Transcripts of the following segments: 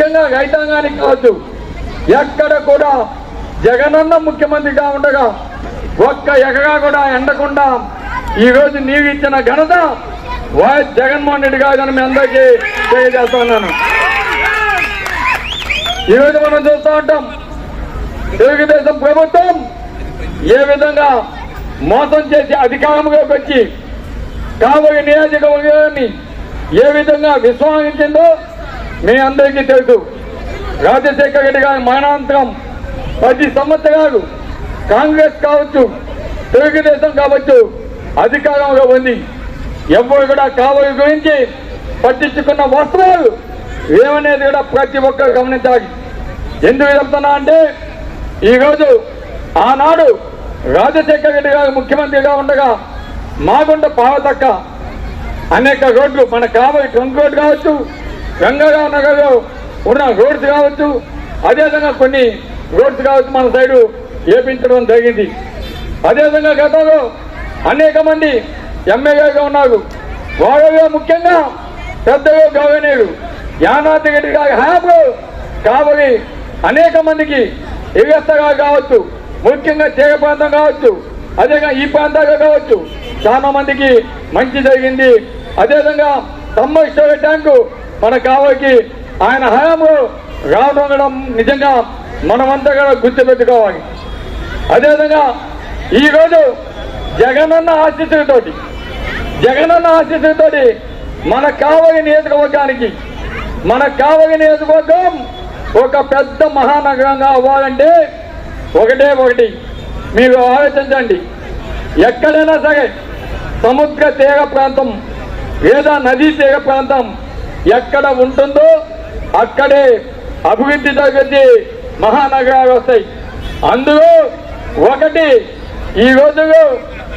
ముఖ్యంగా రైతాంగానికి కావచ్చు. ఎక్కడ కూడా జగనన్న ముఖ్యమంత్రిగా ఉండగా ఒక్క ఎకగా కూడా ఎండకుండా ఈరోజు నీవు ఇచ్చిన ఘనత వైఎస్ జగన్మోహన్ రెడ్డి గారు మీ అందరికీ తెలియజేస్తున్నాను ఈ రోజు మనం చూస్తూ ఉంటాం తెలుగుదేశం ప్రభుత్వం ఏ విధంగా మోసం చేసి అధికారంలోకి వచ్చి కాబోయే నియోజకవర్గాన్ని ఏ విధంగా విశ్వాసించిందో మీ అందరికీ తెలుసు. రాజశేఖర రెడ్డి గారి మరణాంతరం ప్రతి సంవత్సరాలు కాంగ్రెస్ కావచ్చు తెలుగుదేశం కావచ్చు అధికారంలో ఉంది. ఎవరు కూడా కావలి గురించి పట్టించుకున్న వస్తువులు ఏమనేది కూడా ప్రతి ఒక్కరు గమనించాలి. ఎందుకు చెప్తున్నా అంటే ఈరోజు ఆనాడు రాజశేఖర రెడ్డి గారు ముఖ్యమంత్రిగా ఉండగా మాగుండ పావతక్క అనేక రోడ్లు మన కావలి ట్రంక్ రోడ్ కావచ్చు గంగారావు నగర్లో ఉన్న రోడ్స్ కావచ్చు అదేవిధంగా కొన్ని రోడ్స్ కావచ్చు మన సైడు వేపించడం జరిగింది. అదేవిధంగా గతంలో అనేక మంది ఎమ్మెల్యేగా ఉన్నారు. వారిలో ముఖ్యంగా పెద్దలు గౌరవనీయులు యానాథ్ రెడ్డి గారి హయాంలో కాబోయి అనేక మందికి ఎగస్తగా కావచ్చు ముఖ్యంగా తీగ ప్రాంతం కావచ్చు అదేవిధంగా ఈ ప్రాంతాలు కావచ్చు చాలా మందికి మంచి జరిగింది. అదేవిధంగా తమ్మ స్టోరేజ్ ట్యాంకు మన కావలికి ఆయన హయాంలో రానుండడం నిజంగా మనమంతా కూడా గుర్తుపెట్టుకోవాలి. అదేవిధంగా ఈరోజు జగనన్న ఆశీస్సులతోటి జగనన్న ఆశీస్సులతోటి మన కావలి నియోజకవర్గానికి మన కావలి నియోజకవర్గం ఒక పెద్ద మహానగరంగా అవ్వాలంటే ఒకటే ఒకటి మీరు ఆలోచించండి. ఎక్కడైనా సరే సముద్ర తీర ప్రాంతం లేదా నదీ తీర ప్రాంతం ఎక్కడ ఉంటుందో అక్కడే అభివృద్ధి జరిగింది మహానగరాలు వస్తాయి అందులో ఒకటి ఈ రోజులో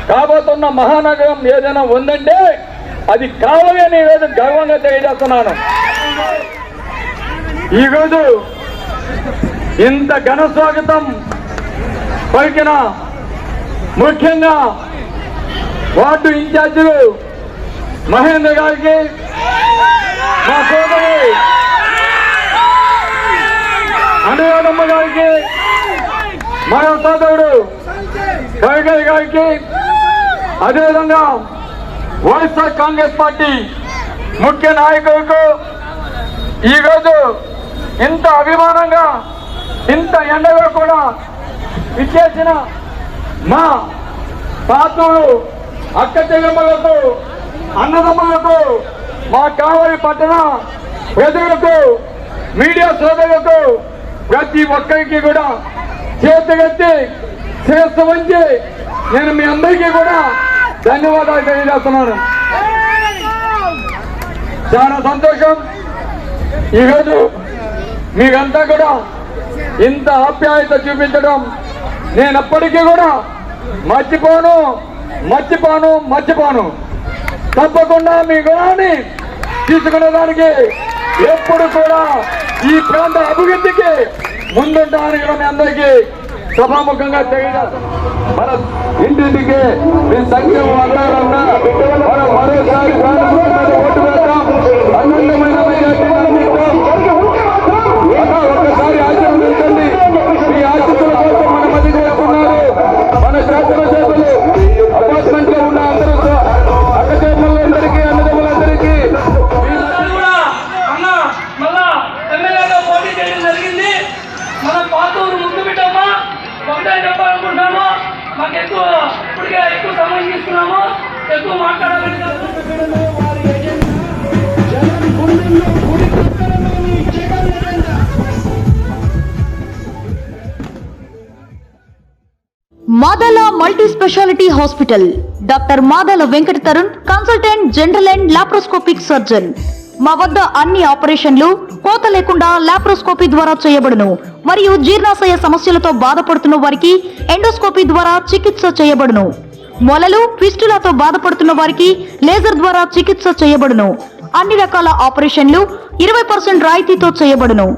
కాబోతున్న మహానగరం ఏదైనా ఉందంటే అది కావాలని ఈరోజు గర్వంగా తెలియజేస్తున్నాను. ఈరోజు ఇంత ఘన స్వాగతం పలికిన ముఖ్యంగా వార్డు ఇన్ఛార్జీలు మహేంద్ర గారికి మా సోదరి అనురాధమ్మ గారికి మా సోదరుడు కవిగల్ గారికి అదేవిధంగా వైఎస్ఆర్ కాంగ్రెస్ పార్టీ ముఖ్య నాయకులకు ఈరోజు ఇంత అభిమానంగా ఇంత ఎండగా కూడా ఇచ్చేసిన మా పాత్రలు అక్క చెల్లెమ్మలకు అన్నదమ్ములకు మా కావలి పట్టణ ప్రజలకు మీడియా సోదరులకు ప్రతి ఒక్కరికి కూడా చేతగట్టి శిరస్సు వంచి నేను మీ అందరికీ కూడా ధన్యవాదాలు తెలియజేస్తున్నాను. చాలా సంతోషం. ఈరోజు మీరంతా కూడా ఇంత ఆప్యాయత చూపించడం నేను అప్పటికీ కూడా మర్చిపోను మర్చిపోను మర్చిపోను. తప్పకుండా మీ గుణాన్ని తీసుకునే దానికి ఎప్పుడు కూడా ఈ ప్రాంత అభివృద్ధికి ముందుంటామని కూడా మీ అందరికీ సభాముఖంగా తెలియజేస్తున్నాను మన ఇంటింటికి మీ సంక్షేమం మన పాతూరు ముందు పెట్టామా ఒకటే చెప్పాలనుకుంటున్నాము. మాకు ఎక్కువ ఇప్పటికే ఎక్కువ సమయం తీసుకున్నాము. ఎక్కువ మాట్లాడాలని Madala multi speciality hospital. Doctor Madala Venkata Tarun consultant general and laparoscopic surgeon మా వద్ద అన్ని ఆపరేషన్లు కోత లేకుండా లాప్రోస్కోపీ ద్వారా చేయబడును. మరియు జీర్ణాశయ సమస్యలతో బాధపడుతున్న వారికి ఎండోస్కోపీ ద్వారా చికిత్స చేయబడును. మొలలు ఫిస్టులాతో బాధపడుతున్న వారికి లేజర్ ద్వారా చికిత్స చేయబడును. అన్ని రకాల ఆపరేషన్లు ఇరవై పర్సెంట్ రాయితీతో చేయబడును.